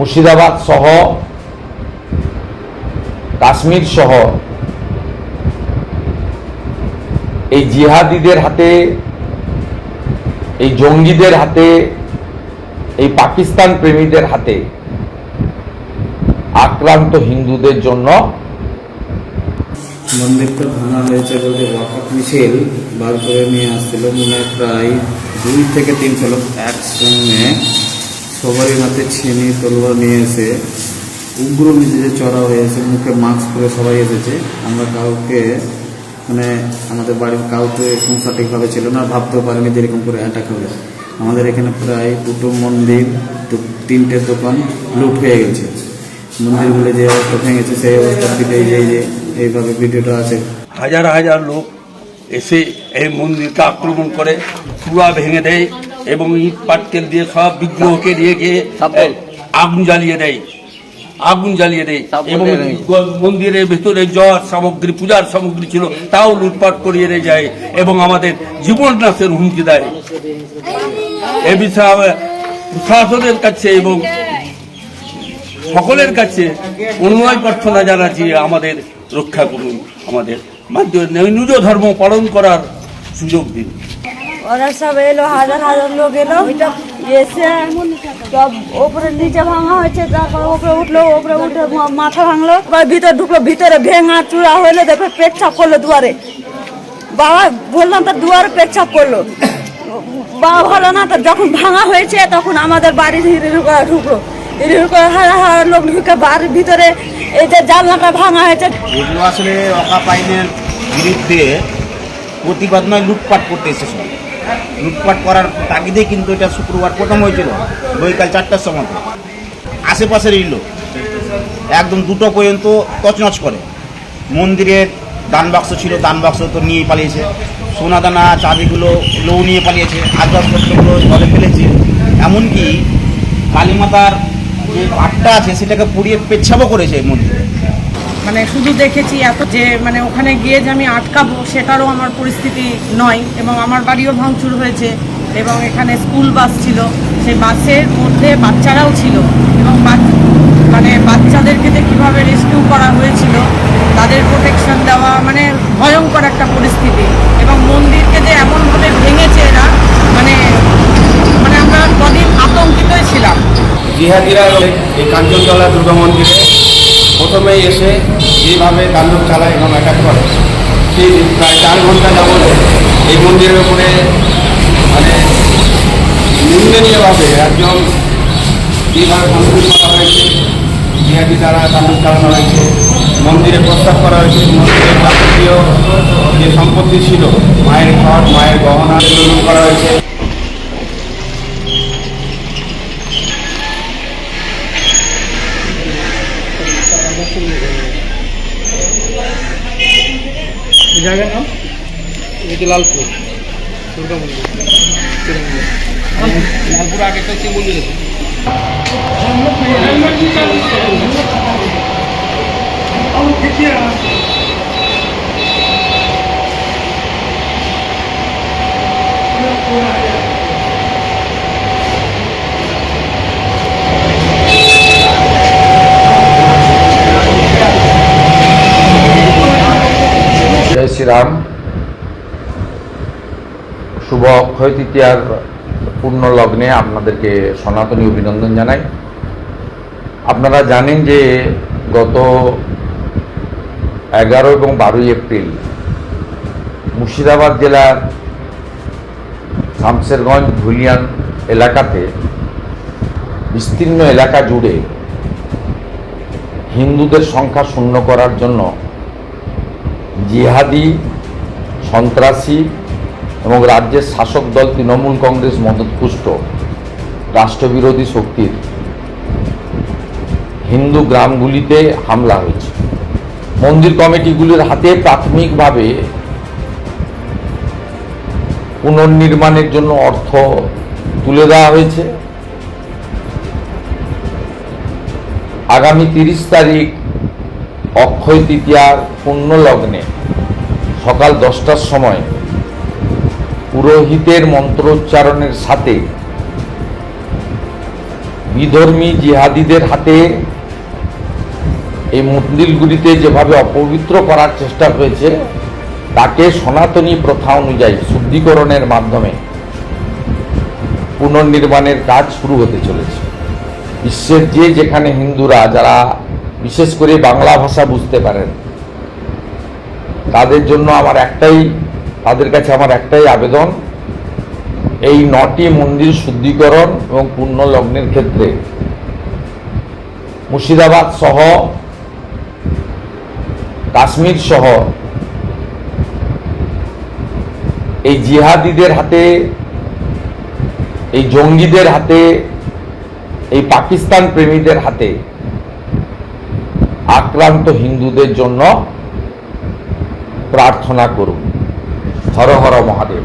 মুর্শিদাবাদ সহ, কাশ্মীর সহ, এই জিহাদিদের হাতে, এই জঙ্গিদের হাতে, এই পাকিস্তান প্রেমীদের হাতে আক্রান্ত হিন্দুদের জন্য মন্দিরটা ভাঙা হয়েছে বলে ওয়াকাপ মিছিল বার করে নিয়ে আসছিল। মনে প্রায় দুই থেকে তিনশো লোক একসঙ্গে সবারই হাতে ছিনি, তলোয়ার নিয়ে এসে, উগ্র মিছিলে চড়া হয়েছে মুখে মাস্ক পরে সবাই এসেছে। আমরা কাউকে মানে আমাদের বাড়ির কাউকে এখন সঠিকভাবে ছিল না, ভাবতেও পারিনি যে এরকম করে অ্যাটাক হবে। আমাদের এখানে প্রায় দুটো মন্দির তিনটে দোকান লুট হয়ে গেছে। মন্দিরগুলো যে অবস্থা ভেঙেছে সেই এই যে এই যে, এইভাবে ভিডিওটা আছে। হাজার হাজার লোক এসে এই মন্দিরকে আক্রমণ করে, চূড়া ভেঙে দেয়। এবং ইট পাটকেল দিয়ে সব বিগ্রহকে দিয়ে গিয়ে আগুন জ্বালিয়ে দেয়। আগুন জ্বালিয়ে দেয়। এবং মন্দিরের ভেতরে জল সামগ্রী পূজার সামগ্রী ছিল তাও লুটপাট করিয়ে দিয়ে যায় এবং আমাদের জীবন নাশের হুমকি দেয়। এ বিষয়ে প্রশাসনের কাছে এবং সকলের কাছে অনুনয় প্রার্থনা জানাচ্ছি আমাদের রক্ষা করুন আমাদের মাধ্যমে নিজ ধর্ম পালন করার সুযোগ দিন। ওরা সব এলো, হাজার হাজার লোক এলো এসে সব ওপরে নিচে ভাঙা হয়েছে, তারপর ওপরে উঠল, ওপরে উঠে মাথা ভাঙলো ভিতরে ঢুকলো, ভিতরে ভেঙা চূড়া হইল, দেখো পেট ছাপ করল দুয়ারে। বাবা, বললাম তো দুয়ারে পেট ছাপ করল। বাবা ভালো না তো, যখন ভাঙা হয়েছে, তখন আমাদের বাড়ির হিরির করে ঢুকলো। হিরির করে হাজার হাজার লোক ঢুকে বাড়ির ভিতরে এই যে জানলাটা ভাঙা হয়েছে। এগুলো আসলে অকাপ আইনের বিরুদ্ধে প্রতিবাদ নয়, লুটপাট করতে এসেছিল লুটপাট করার তাগিদে কিন্তু এটা শুক্রবার প্রথম হয়েছিল, বৈকাল চারটার সময়। আশেপাশের এই লোক একদম দুটো পর্যন্ত তছনছ করে। মন্দিরের দান বাক্স ছিল, দান বাক্স তো নিয়ে পালিয়েছে। সোনা দানা চাঁদিগুলো লৌ নিয়ে পালিয়েছে, আসবাবপত্রগুলো জলে ফেলেছে। এমনকি কালীমাতার যে পাটটা আছে, সেটাকে পুড়িয়ে পেচ্ছাপও করেছে মন্দিরে। মানে শুধু দেখেছি এত যে মানে ওখানে গিয়ে যে আমি আটকাবো, সেটারও আমার পরিস্থিতি নয় এবং আমার বাড়িও ভাঙচুর হয়েছে এবং এখানে স্কুল বাস ছিল। সেই বাসের মধ্যে বাচ্চারাও ছিল এবং মানে বাচ্চাদেরকে যে কীভাবে রেস্কিউ করা হয়েছিল, তাদের প্রোটেকশন দেওয়া মানে ভয়ঙ্কর একটা পরিস্থিতি এবং মন্দিরকে যে এমনভাবে ভেঙেছে এরা মানে মানে আমরা কদিন আতঙ্কিতই ছিলাম জিহাদিরা এই কাঞ্চনতলা দুর্গা মন্দিরে প্রথমেই এসে যেভাবে তাণ্ডব চালায় এবং অ্যাটাক করে, সেই প্রায় চার ঘণ্টা যাবত এই মন্দিরের উপরে মানে নিন্দনীয়ভাবে একজন যেভাবে ভাঙচুর করা হয়েছে, জিহাদি দ্বারা তাণ্ডব চালানো হয়েছে, মন্দিরে প্রস্তাব করা হয়েছে, মন্দিরের যে সম্পত্তি ছিল, মায়ের ঘর, মায়ের গহনা এগুলো করা হয়েছে এই জায়গার নাম? এটি লালপুর? দুর্গা মন্দির। লালপুর আগে একটা শিব মন্দির আছে। জয় শ্রীরাম। শুভ অক্ষয় তৃতীয়ার পূর্ণ লগ্নে আপনাদেরকে সনাতনী অভিনন্দন জানাই। আপনারা জানেন যে গত এগারো এবং বারোই এপ্রিল মুর্শিদাবাদ জেলার শামসেরগঞ্জ ভুলিয়ান এলাকাতে বিস্তীর্ণ এলাকা জুড়ে হিন্দুদের সংখ্যা শূন্য করার জন্য জিহাদি, সন্ত্রাসী এবং রাজ্যের শাসক দল তৃণমূল কংগ্রেস মদতপুষ্ট রাষ্ট্রবিরোধী শক্তির। হিন্দু গ্রামগুলিতে হামলা হয়েছে। মন্দির কমিটিগুলির হাতে প্রাথমিকভাবে পুনর্নির্মাণের জন্য অর্থ তুলে দেওয়া হয়েছে। আগামী তিরিশ তারিখ অক্ষয় তৃতীয়ার পূর্ণ লগ্নে সকাল দশটার সময় পুরোহিতের মন্ত্রোচ্চারণের সাথে বিধর্মী জিহাদিদের হাতে এই মন্দিরগুলিতে যেভাবে অপবিত্র করার চেষ্টা হয়েছে, তাকে সনাতনী প্রথা অনুযায়ী শুদ্ধিকরণের মাধ্যমে পুনর্নির্মাণের কাজ শুরু হতে চলেছে। বিশ্বের যে যেখানে হিন্দুরা, যারা বিশেষ করে বাংলা ভাষা বুঝতে পারেন। তাদের জন্য আমার একটাই, তাদের কাছে আমার একটাই আবেদন, এই নটি মন্দির শুদ্ধিকরণ এবং পুণ্যলগ্নের ক্ষেত্রে। মুর্শিদাবাদ সহ, কাশ্মীর সহ, এই জিহাদিদের হাতে, এই জঙ্গিদের হাতে, এই পাকিস্তান প্রেমীদের হাতে আক্রান্ত হিন্দুদের জন্য প্রার্থনা করুন। হর হর মহাদেব।